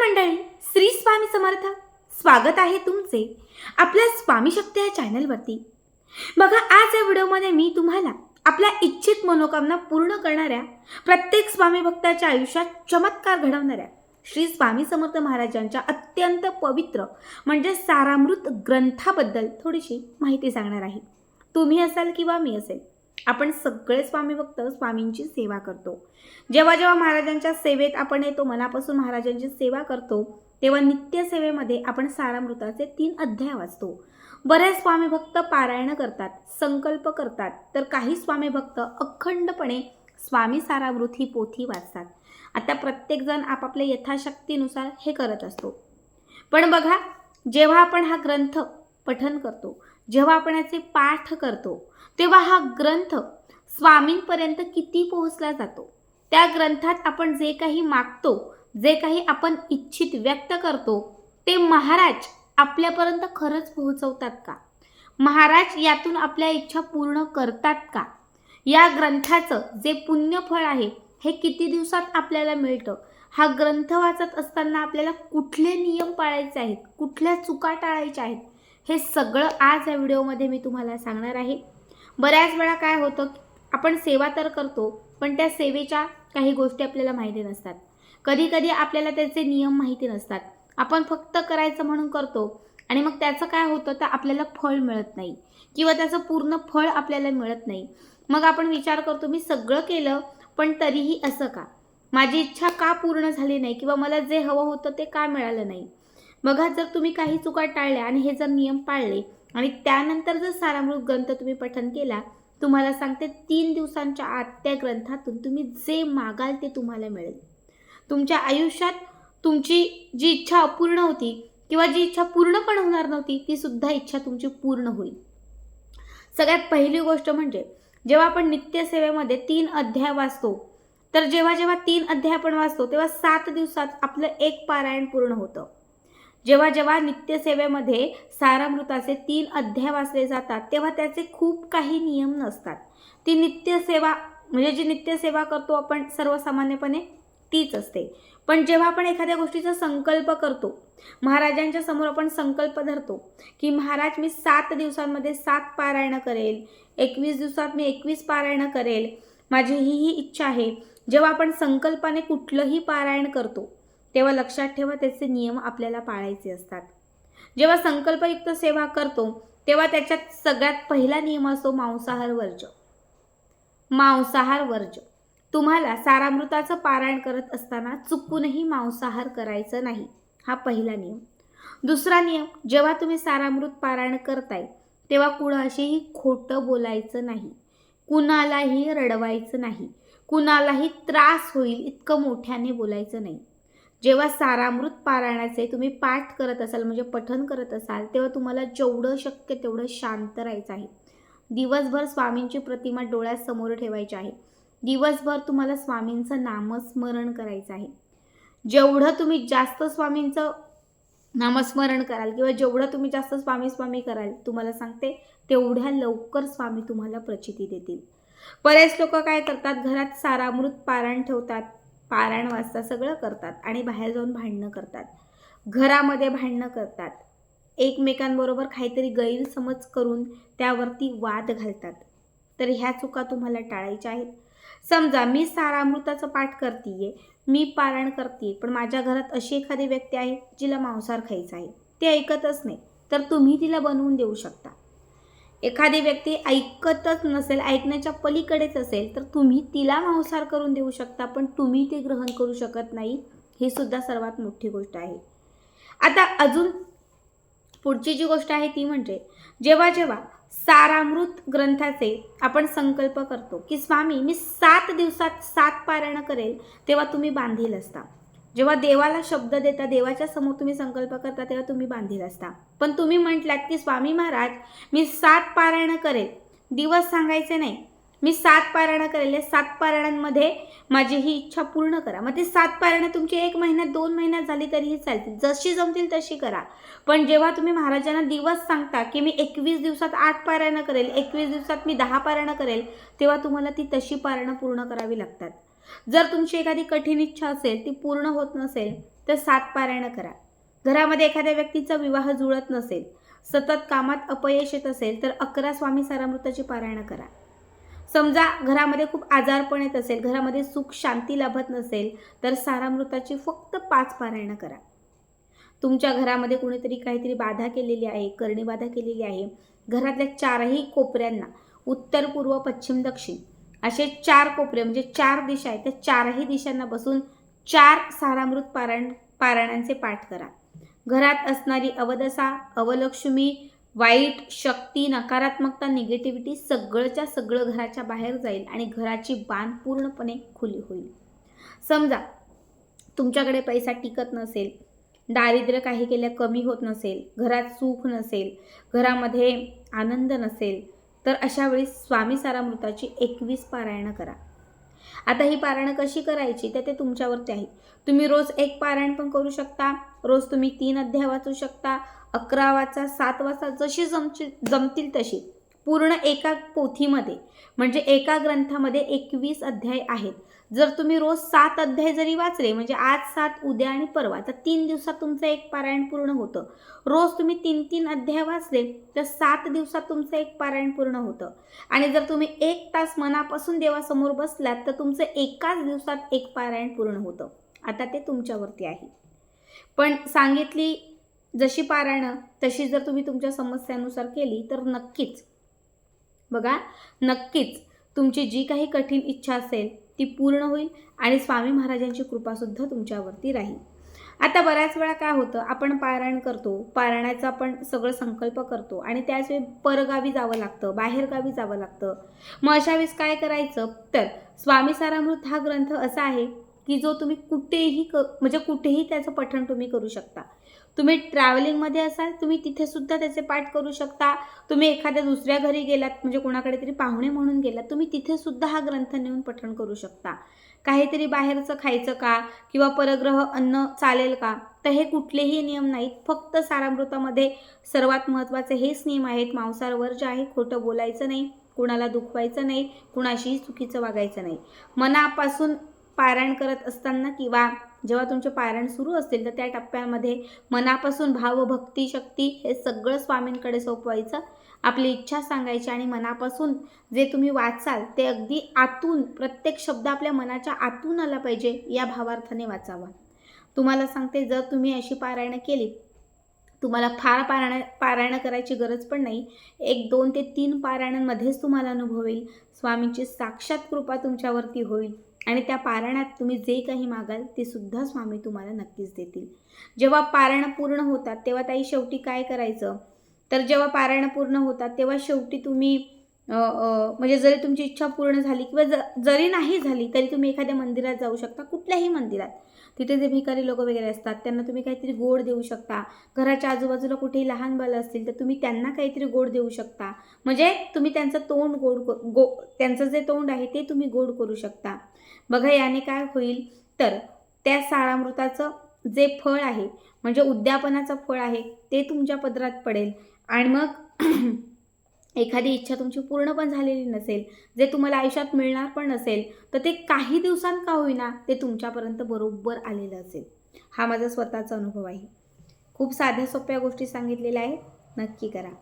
मंडळी श्री स्वामी समर्थ. स्वागत आहे तुमचे आपल्या स्वामी शक्ती या चॅनलवरती. बघा आज या व्हिडिओमध्ये मी तुम्हाला आपल्या इच्छित मनोकामना पूर्ण करणाऱ्या प्रत्येक स्वामी भक्ताच्या आयुष्यात चमत्कार घडवणाऱ्या श्री स्वामी समर्थ महाराजांच्या अत्यंत पवित्र म्हणजे सारामृत ग्रंथाबद्दल थोडीशी माहिती सांगणार आहे. तुम्ही असाल किंवा मी असेल आपण सगळे स्वामी भक्त स्वामींची सेवा करतो. जेव्हा जेव्हा महाराजांच्या सेवेत आपण येतो मनापासून महाराजांची सेवा करतो तेव्हा नित्य सेवेमध्ये आपण सारामृताचे तीन अध्याय वाचतो. बरेच स्वामी भक्त पारायण करतात संकल्प करतात तर काही स्वामी भक्त अखंडपणे स्वामी सारामृत ही पोथी वाचतात. आता प्रत्येकजण आपापल्या यथाशक्तीनुसार हे करत असतो. पण बघा जेव्हा आपण हा ग्रंथ पठन करतो जेव्हा आपण याचे पाठ करतो तेव्हा हा ग्रंथ स्वामींपर्यंत किती पोहोचला जातो? त्या ग्रंथात आपण जे काही मागतो जे काही आपण इच्छित व्यक्त करतो ते महाराज आपल्यापर्यंत खरंच पोहोचवतात का? महाराज यातून आपल्या इच्छा पूर्ण करतात का? या ग्रंथाचं जे पुण्यफळ आहे हे किती दिवसात आपल्याला मिळतं? हा ग्रंथ वाचत असताना आपल्याला कुठले नियम पाळायचे आहेत? कुठल्या चुका टाळायच्या आहेत? हे सगळं आज या व्हिडिओमध्ये मी तुम्हाला सांगणार आहे. बऱ्याच वेळा काय होतं आपण सेवा तर करतो पण त्या सेवेच्या काही गोष्टी आपल्याला माहिती नसतात. कधीकधी आपल्याला त्याचे नियम माहिती नसतात. आपण फक्त करायचं म्हणून करतो आणि मग त्याचं काय होतं तर आपल्याला फळ मिळत नाही किंवा त्याचं पूर्ण फळ आपल्याला मिळत नाही. मग आपण विचार करतो मी सगळं केलं पण तरीही असं का? माझी इच्छा का पूर्ण झाली नाही किंवा मला जे हवं होतं ते का मिळालं नाही? बघा जर तुम्ही काही चुका टाळल्या आणि हे जर नियम पाळले आणि त्यानंतर जर सारामृत ग्रंथ तुम्ही पठन केला तुम्हाला सांगते तीन दिवसांच्या आत त्या ग्रंथातून तुम्ही जे मागाल ते तुम्हाला मिळेल. तुमच्या आयुष्यात तुमची जी इच्छा अपूर्ण होती किंवा जी इच्छा पूर्ण पण होणार नव्हती ती सुद्धा इच्छा तुमची पूर्ण होईल. सगळ्यात पहिली गोष्ट म्हणजे जेव्हा आपण नित्यसेवेमध्ये तीन अध्याय वाचतो तर जेव्हा जेव्हा तीन अध्याय आपण वाचतो तेव्हा सात दिवसात आपलं एक पारायण पूर्ण होतं. जेव्हा जेव्हा नित्यसेवेमध्ये सारामृताचे तीन अध्याय वाचले जातात तेव्हा त्याचे खूप काही नियम नसतात. ती नित्यसेवा म्हणजे जी नित्यसेवा करतो आपण सर्वसामान्यपणे तीच असते. पण जेव्हा आपण एखाद्या गोष्टीचा संकल्प करतो महाराजांच्या समोर आपण संकल्प धरतो की महाराज मी सात दिवसांमध्ये सात पारायणं करेल एकवीस दिवसात मी एकवीस पारायणं करेल माझी ही ही इच्छा आहे. जेव्हा आपण संकल्पाने कुठलंही पारायण करतो तेव्हा लक्षात ठेवा त्याचे नियम आपल्याला पाळायचे असतात. जेव्हा संकल्पयुक्त सेवा करतो तेव्हा त्याच्यात सगळ्यात पहिला नियम असतो मांसाहार वर्ज मांसाहार वर्ज तुम्हाला सारामृताचं पारायण करत असताना चुकूनही मांसाहार करायचं नाही हा पहिला नियम. दुसरा नियम जेव्हा तुम्ही सारामृत पारायण करताय तेव्हा कुणाशीही खोटं बोलायचं नाही. कुणालाही रडवायचं नाही. कुणालाही त्रास होईल इतकं मोठ्याने बोलायचं नाही. जेव्हा सारामृत पारायणाचे तुम्ही पाठ करत असाल म्हणजे पठन करत असाल तेव्हा तुम्हाला जेवढं शक्य तेवढं शांत राहायचं आहे. दिवसभर स्वामींची प्रतिमा डोळ्यासमोर ठेवायची आहे. दिवसभर तुम्हाला स्वामींचं नामस्मरण करायचं आहे. जेवढं तुम्ही जास्त स्वामींचं नामस्मरण कराल किंवा जेवढं तुम्ही जास्त स्वामी स्वामी कराल तुम्हाला सांगते तेवढ्या लवकर स्वामी तुम्हाला प्रचिती देतील. बरेच लोक काय करतात घरात सारामृत पारायण ठेवतात पारायण वाचता सगळं करतात आणि बाहेर जाऊन भांडणं करतात. घरामध्ये भांडणं करतात. एकमेकांबरोबर काहीतरी गैरसमज करून त्यावरती वाद घालतात. तर ह्या चुका तुम्हाला टाळायच्या आहेत. समजा मी सारामृताचं पाठ करते मी पारायण करते पण माझ्या घरात अशी एखादी व्यक्ती आहे जिला मांसाहार खायचा आहे. ते ऐकतच नाही. तर तुम्ही तिला बनवून देऊ शकता. एखादी व्यक्ती ऐकतच नसेल ऐकण्याच्या पलीकडेच असेल तर तुम्ही तिला मांसाहार करून देऊ शकता पण तुम्ही ते ग्रहण करू शकत नाही ही सुद्धा सर्वात मोठी गोष्ट आहे. आता अजून पुढची जी गोष्ट आहे ती म्हणजे जेव्हा जेव्हा सारामृत ग्रंथाचे आपण संकल्प करतो की स्वामी मी सात दिवसात सात पारायणं करेल तेव्हा तुम्ही बांधील असता. जेव्हा देवाला शब्द देता देवाच्या समोर तुम्ही संकल्प करता तेव्हा तुम्ही बांधील असता. पण तुम्ही म्हटलात की स्वामी महाराज मी सात पारायणं करेल. दिवस सांगायचे नाही. मी सात पारायणं करेल. या सात पारायणांमध्ये माझी ही इच्छा पूर्ण करा. मग ते सात पारायणं तुमची एक महिन्यात दोन महिन्यात झाली तरीही चालतील. जशी जमतील तशी करा. पण जेव्हा तुम्ही महाराजांना दिवस सांगता की मी एकवीस दिवसात आठ पारायणं करेल एकवीस दिवसात मी दहा पारायणं करेल तेव्हा तुम्हाला ती तशी पारायणं पूर्ण करावी लागतात. जर तुमची एखादी कठीण इच्छा असेल ती पूर्ण होत नसेल तर सात पारायणं करा. घरामध्ये एखाद्या व्यक्तीचा विवाह जुळत नसेल सतत कामात अपयश येत असेल तर अकरा स्वामी सारामृताची पारायणं करा. समजा घरामध्ये खूप आजारपण येत असेल घरामध्ये सुख शांती लाभत नसेल तर सारामृताची फक्त पाच पारायणं करा. तुमच्या घरामध्ये कोणीतरी काहीतरी बाधा केलेली आहे करणी बाधा केलेली आहे. घरातल्या चारही कोपऱ्यांना उत्तर पूर्व पश्चिम दक्षिण असे चार कोपरे म्हणजे चार दिशा आहेत. त्या चारही दिशांना बसून चार सारामृत पारायण पारायणांचे पाठ करा. घरात असणारी अवदसा अवलक्ष्मी वाईट शक्ती नकारात्मकता निगेटिव्हिटी सगळंच्या सगळं घराच्या बाहेर जाईल आणि घराची बाण पूर्णपणे खुली होईल. समजा तुमच्याकडे पैसा टिकत नसेल दारिद्र्य काही केल्या कमी होत नसेल घरात सुख नसेल घरामध्ये आनंद नसेल तर अशा वेळी स्वामी सारामृताची एकवीस पारायणं करा. आता ही पारायणं कशी करायची? तर ते तुमच्यावरती आहे. तुम्ही रोज एक पारायण पण करू शकता. रोज तुम्ही तीन अध्याय वाचू शकता. अकरा वाचा सात वाचा जशी जमची जमतील तशी. पूर्ण एका पोथीमध्ये म्हणजे एका ग्रंथामध्ये एकवीस अध्याय आहेत. जर तुम्ही रोज सात अध्याय जरी वाचले म्हणजे आज सात उद्या आणि परवा तर तीन दिवसात तुमचं एक पारायण पूर्ण होतं. रोज तुम्ही तीन तीन अध्याय वाचले तर सात दिवसात तुमचं एक पारायण पूर्ण होतं. आणि जर तुम्ही एक तास मनापासून देवासमोर बसलात तर तुमचं एकाच दिवसात एक पारायण पूर्ण होतं. आता ते तुमच्यावरती आहे. पण सांगितली जशी पारायणं तशी जर तुम्ही तुमच्या समस्यानुसार केली तर नक्कीच बघा नक्कीच तुमची जी काही कठीण इच्छा असेल ती पूर्ण होईल आणि स्वामी महाराजांची कृपासुद्धा तुमच्यावरती राहील. आता बऱ्याच वेळा काय होतं आपण पारायण करतो पारायणाचा आपण सगळं संकल्प करतो आणि त्याच वेळी परगावी जावं लागतं बाहेरगावी जावं लागतं. मग अशा वेळेस काय करायचं? तर स्वामी सारामृत हा ग्रंथ असा आहे की जो तुम्ही कुठेही क म्हणजे कुठेही त्याचं पठण तुम्ही करू शकता. तुम्ही ट्रॅव्हलिंगमध्ये असाल तुम्ही तिथेसुद्धा त्याचे पाठ करू शकता. तुम्ही एखाद्या दुसऱ्या घरी गेलात म्हणजे कोणाकडे तरी पाहुणे म्हणून गेलात तुम्ही तिथेसुद्धा हा ग्रंथ नेऊन पठण करू शकता. काहीतरी बाहेरचं खायचं का? किंवा परग्रह अन्न चालेल का? तर हे कुठलेही नियम नाहीत. फक्त सारामृतामध्ये सर्वात महत्त्वाचे हेच नियम आहेत. मांसावर जे आहे खोटं बोलायचं नाही. कुणाला दुखवायचं नाही. कुणाशीही चुकीचं वागायचं नाही. मनापासून पारायण करत असताना किंवा जेव्हा तुमचे पारायण सुरू असतील तर त्या टप्प्यामध्ये मनापासून भाव भक्ती शक्ती हे सगळं स्वामींकडे सोपवायचं आपली इच्छा सांगायची आणि मनापासून जे तुम्ही वाचाल ते अगदी आतून प्रत्येक शब्द आपल्या मनाच्या आतून आला पाहिजे या भावार्थाने वाचावा. तुम्हाला सांगते जर तुम्ही अशी पारायणं केली तुम्हाला फार पारायण पारायणं करायची गरज पण नाही. एक दोन ते तीन पारायणांमध्येच तुम्हाला अनुभव येईल. स्वामींची साक्षात कृपा तुमच्यावरती होईल. आणि त्या पारायणात तुम्ही जे काही मागाल ते सुद्धा स्वामी तुम्हाला नक्कीच देतील. जेव्हा पारण पूर्ण होतात तेव्हा ताई शेवटी काय करायचं? तर जेव्हा पारायण पूर्ण होतात तेव्हा शेवटी तुम्ही म्हणजे जरी तुमची इच्छा पूर्ण झाली किंवा ज जरी नाही झाली तरी तुम्ही एखाद्या मंदिरात जाऊ शकता कुठल्याही मंदिरात. तिथे जे भिकारी लोक वगैरे असतात त्यांना तुम्ही काहीतरी गोड देऊ शकता. घराच्या आजूबाजूला कुठेही लहान बालं असतील तर तुम्ही त्यांना काहीतरी गोड देऊ शकता. म्हणजे तुम्ही त्यांचं तोंड गोड गो त्यांचं जे तोंड आहे ते तुम्ही गोड करू शकता. बघा याने काय होईल? तर त्या सारामृताचं जे फळ आहे म्हणजे उद्यापनाचं फळ आहे ते तुमच्या पदरात पडेल. आणि मग एखादी इच्छा तुमची पूर्ण पण झालेली नसेल जे तुम्हाला आयुष्यात मिळणार पण नसेल तर ते काही दिवसांत का होईना ते तुमच्यापर्यंत बरोबर आलेलं असेल. हा माझा स्वतःचा अनुभव आहे. खूप साध्या सोप्या गोष्टी सांगितलेल्या आहेत. नक्की करा.